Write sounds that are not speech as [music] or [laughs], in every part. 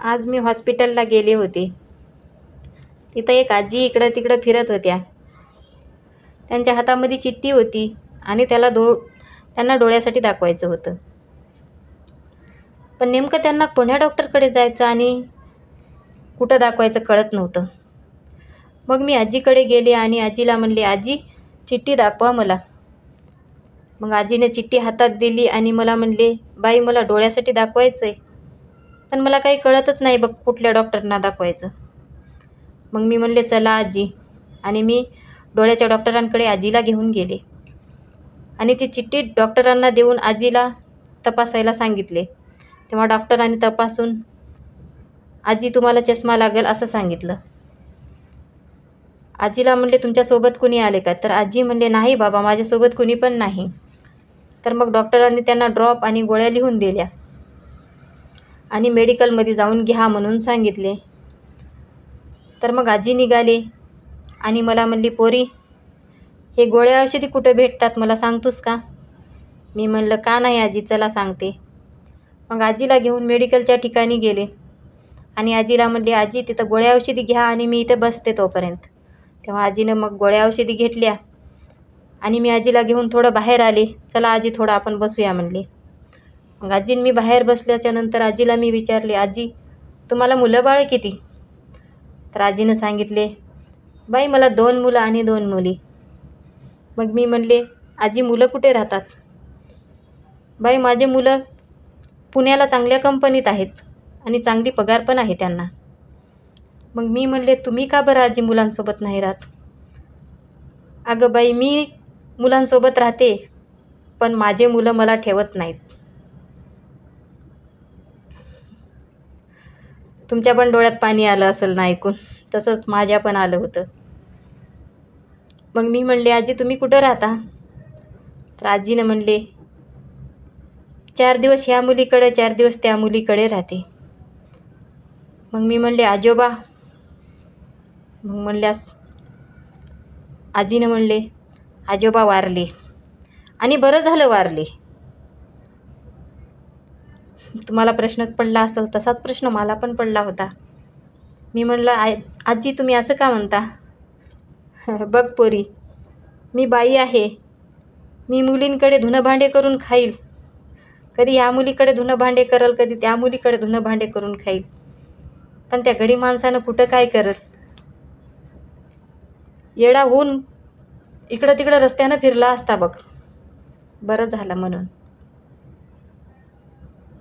आज मी हॉस्पिटलला गेले होते. तिथं एक आजी इकडं तिकडं फिरत होत्या. त्यांच्या हातामध्ये चिठ्ठी होती आणि त्याला डो त्यांना डोळ्यासाठी दाखवायचं होतं. पण नेमकं त्यांना कोण्या डॉक्टरकडे जायचं आणि कुठं दाखवायचं कळत नव्हतं. मग मी आजीकडे गेले आणि आजीला म्हणले आजी चिठ्ठी दाखवा मला. मग आजीने चिठ्ठी हातात दिली आणि मला म्हणले बाई मला डोळ्यासाठी दाखवायचं आहे पण मला काही कळतच नाही बघ कुठल्या डॉक्टरना दाखवायचं. मग मी म्हणले चला आजी. आणि मी डोळ्याच्या डॉक्टरांकडे आजीला घेऊन गेले. आणि ती चिठ्ठी डॉक्टरांना देऊन आजीला तपासायला सांगितले. तेव्हा डॉक्टरांनी तपासून आजी तुम्हाला चष्मा लागेल असं सांगितलं. आजीला म्हणले तुमच्यासोबत कुणी आले का? तर आजी म्हणले नाही बाबा माझ्यासोबत कुणी पण नाही. तर मग डॉक्टरांनी त्यांना ड्रॉप आणि गोळ्या लिहून दिल्या. आणि मेडिकलमध्ये जाऊन घ्या म्हणून सांगितले. तर मग आजी निघाले आणि मला म्हणली पोरी हे गोळ्या औषधी कुठं भेटतात मला सांगतोस का? मी म्हणलं का नाही आजी चला सांगते. मग आजीला घेऊन मेडिकलच्या ठिकाणी गेले आणि आजीला म्हणली आजी तिथं गोळ्या औषधी घ्या आणि मी इथे बसते तोपर्यंत. तेव्हा आजीनं मग गोळ्या औषधी घेतल्या आणि मी आजीला घेऊन थोडं बाहेर आले. चला आजी थोडं आपण बसूया म्हणले. मग आजीन मी बाहेर बसल्याच्या नंतर आजीला मी विचारले आजी तुम्हाला मुलं बाळ किती? तर आजीनं सांगितले बाई मला दोन मुलं आणि दोन मुली. मग मी म्हणले आजी मुलं कुठे राहतात? बाई माझे मुलं पुण्याला चांगल्या कंपनीत आहेत आणि चांगली पगार पण आहे त्यांना. मग मी म्हणले तुम्ही का बरं आजी मुलांसोबत नाही राहत? अगं बाई मी मुलांसोबत राहते पण माझे मुलं मला ठेवत नाहीत. तुमच्या पण डोळ्यात पाणी आलं असेल ना ऐकून. तसंच माझ्या पण आलं होतं. मग मी म्हणले आजी तुम्ही कुठं राहता? तर आजीनं म्हणले चार दिवस ह्या मुलीकडे चार दिवस त्या मुलीकडे राहते. मग मी म्हणले आजोबा. मग म्हणल्यास आजीनं म्हणले आजोबा वारले. आणि बरं झालं वारले. तुम्हाला प्रश्नच पडला असेल तसाच प्रश्न मला पण पडला होता. मी म्हणलं आय आजी तुम्ही असं का म्हणता? [laughs] बघ पोरी मी बाई आहे. मी मुलींकडे धुणं भांडे करून खाईल. कधी ह्या मुलीकडे धुणं भांडे करल कधी त्या मुलीकडे धुणं भांडे करून खाईल. पण त्या घडी माणसानं कुठं काय करल? येडा होऊन इकडं तिकडं रस्त्यानं फिरला असता बघ. बरं झालं म्हणून.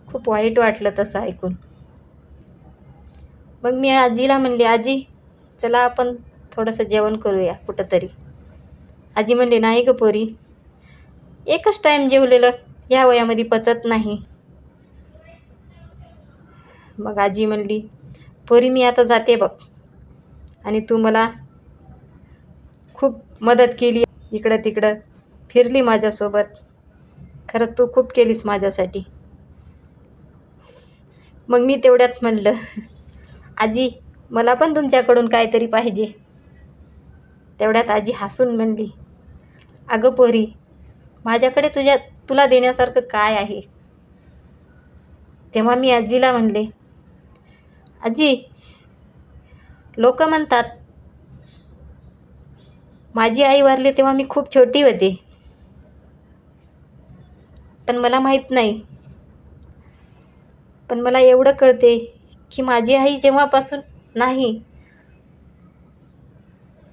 खूप वाईट वाटलं तसं ऐकून. मग मी आजीला म्हणले आजी चला आपण थोडंसं जेवण करूया कुठंतरी. आजी म्हणली नाही ग पोरी एकच टाईम जेवलेलं ह्या वयामध्ये पचत नाही. मग आजी म्हणली पोरी मी आता जाते बघ. आणि तू मला खूप मदत केली इकडं तिकडं फिरली माझ्यासोबत. खरंच तू खूप केलीस माझ्यासाठी. मग मी तेवढ्यात म्हणलं आजी मला पण तुमच्याकडून काहीतरी पाहिजे. तेवढ्यात आजी हसून म्हणली अगं पोरी माझ्याकडे तुझ्या तुला देण्यासारखं काय आहे? तेव्हा मी आजीला म्हणले आजी लोक म्हणतात माझी आई वारली तेव्हा मी खूप छोटी होते. पण मला माहीत नाही पण मला एवढं कळते की माझी आई जेव्हापासून नाही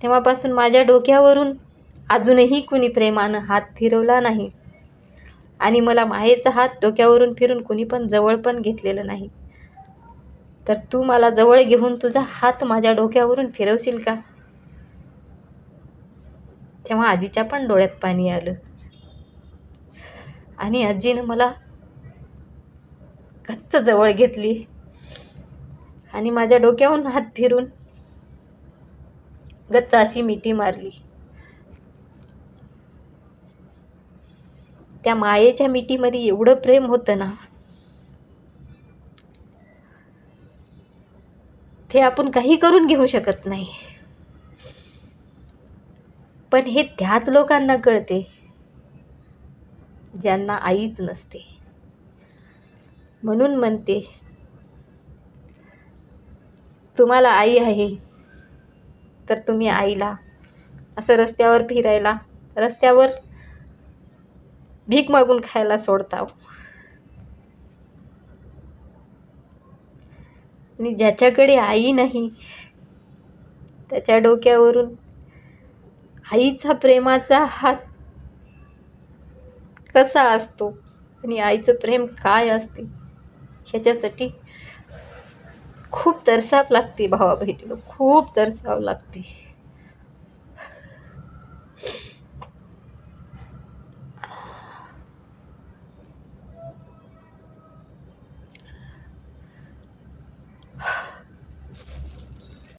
तेव्हापासून माझ्या डोक्यावरून अजूनही कुणी प्रेमानं हात फिरवला नाही. आणि मला मायेचा हात डोक्यावरून फिरून कुणी पण जवळ पण घेतलेलं नाही. तर तू मला जवळ घेऊन तुझा हात माझ्या डोक्यावरून फिरवशील का? तेव्हा आजीच्या पण डोळ्यात पाणी आलं. आणि आजीनं मला गच्च जवळ घेतली. आणि माझ्या डोक्याहून हात फिरून गच्च अशी मिठी मारली. त्या मायेच्या मिठीमध्ये एवढं प्रेम होतं ना ते आपण काही करून घेऊ शकत नाही. पण हे त्याच लोकांना कळते ज्यांना आईच नसते. म्हणून म्हणते तुम्हाला आई आहे तर तुम्ही आईला. असं रस्त्यावर फिरायला रस्त्यावर भीक मागून खायला सोडता आणि ज्याच्याकडे आई नाही त्याच्या डोक्यावरून आईचा प्रेमाचा हात कसा असतो आणि आईचं प्रेम काय असते? ह्याच्यासाठी खूप तरसाव लागते भावा बहिणीला खूप तरसाव लागते.